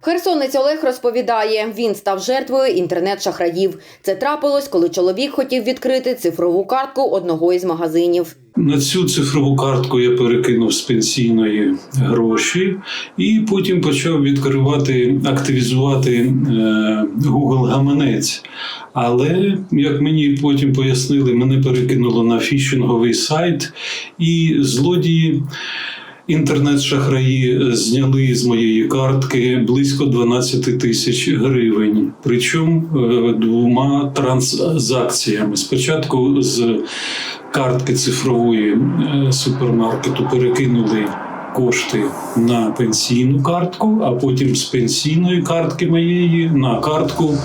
Херсонець Олег розповідає, він став жертвою інтернет-шахраїв. Це трапилось, коли чоловік хотів відкрити цифрову картку одного із магазинів. На цю цифрову картку я перекинув з пенсійної гроші і потім почав відкривати, активізувати е, Google гаманець. Але, як мені потім пояснили, мене перекинуло на фішинговий сайт, і злодії. Інтернет-шахраї зняли з моєї картки близько 12 тисяч гривень, причому е, двома транзакціями. Спочатку з картки цифрової е, супермаркету перекинули кошти на пенсійну картку, а потім з пенсійної картки моєї на картку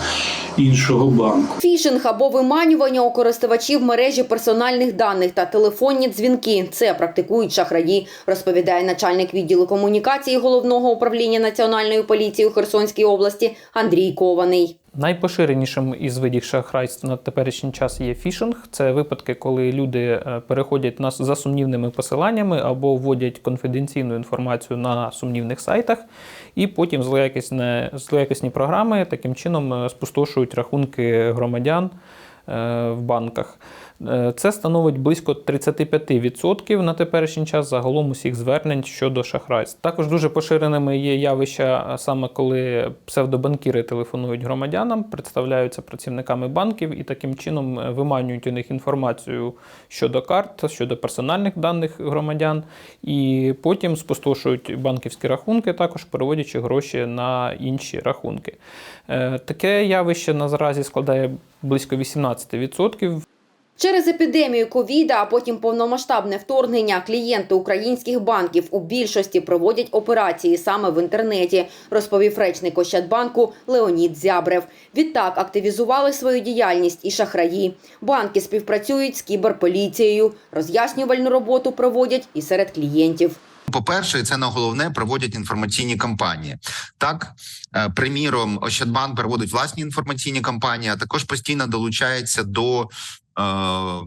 іншого банку. Фішинг або виманювання у користувачів мережі персональних даних та телефонні дзвінки. Це практикують шахраї, розповідає начальник відділу комунікації головного управління національної поліції у Херсонській області Андрій Кований. Найпоширенішим із видів шахрайств на теперішній час є фішинг. Це випадки, коли люди е, переходять на за сумнівними посиланнями або вводять конфіденційну інформацію на сумнівних сайтах, і потім злоякісне, злоякісні програми таким чином е, спустошують рахунки громадян е, в банках. Е, Це становить близько 35% на теперішній час загалом усіх звернень щодо шахрайств. Також дуже поширеними є явища, саме коли псевдобанкіри телефонують громадянам, представляються працівниками банків і таким чином е, виманюють у них інформацію щодо карт, щодо персональних даних громадян, і потім спустошують банківські рахунки, також переводячи гроші на інші рахунки. Е, Таке явище наразі складає близько 18%. Через епідемію ковіда, а потім повномасштабне вторгнення, клієнти українських банків у більшості проводять операції саме в інтернеті, розповів речник Ощадбанку Леонід Зябрев. Відтак активізували свою діяльність і шахраї. Банки співпрацюють з кіберполіцією, роз'яснювальну роботу проводять і серед клієнтів. По-перше, і це на головне проводять інформаційні кампанії. Так, е, приміром, Ощадбанк проводить власні інформаційні кампанії, а також постійно долучається до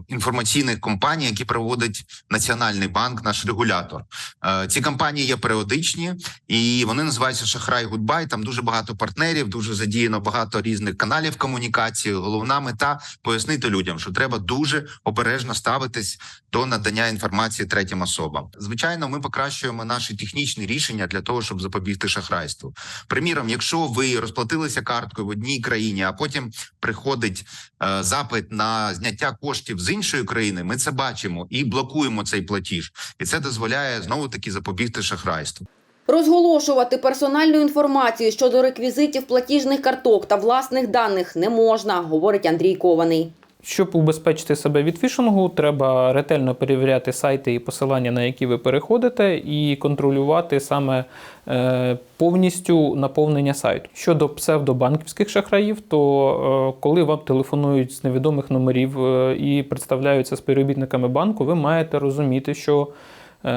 інформаційних компаній, які проводить Національний банк, наш регулятор. Е, ці кампанії є періодичні і вони називаються Шахрай Гудбай. Там дуже багато партнерів, дуже задіяно багато різних каналів комунікації. Головна мета пояснити людям, що треба дуже обережно ставитись до надання інформації третім особам. Звичайно, ми покращуємо наші технічні рішення для того, щоб запобігти шахрайству. Приміром, якщо ви розплатилися карткою в одній країні, а потім приходить е, запит на зняття коштів з іншої країни, ми це бачимо і блокуємо цей платіж, і це дозволяє знову таки запобігти шахрайству. Розголошувати персональну інформацію щодо реквізитів платіжних карток та власних даних не можна, говорить Андрій Кований. Щоб убезпечити себе від фішингу, треба ретельно перевіряти сайти і посилання, на які ви переходите, і контролювати саме е, повністю наповнення сайту. Щодо псевдобанківських шахраїв, то е, коли вам телефонують з невідомих номерів е, і представляються співробітниками банку, ви маєте розуміти, що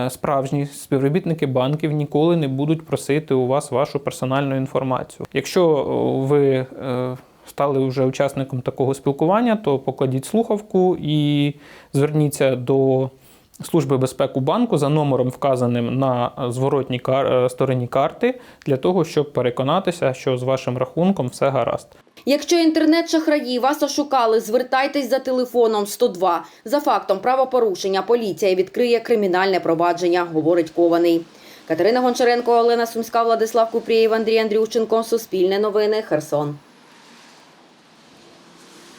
Справжні співробітники банків ніколи не будуть просити у вас вашу персональну інформацію. Якщо ви стали вже учасником такого спілкування, то покладіть слухавку і зверніться до Служби безпеки банку за номером, вказаним на зворотній кар- е, стороні карти, для того, щоб переконатися, що з вашим рахунком все гаразд. Якщо інтернет-шахраї вас ошукали, звертайтесь за телефоном 102. За фактом правопорушення поліція відкриє кримінальне провадження, говорить Кований. Катерина Гончаренко, Олена Сумська, Владислав Купрієв, Андрій Андрющенко. Суспільне новини. Херсон.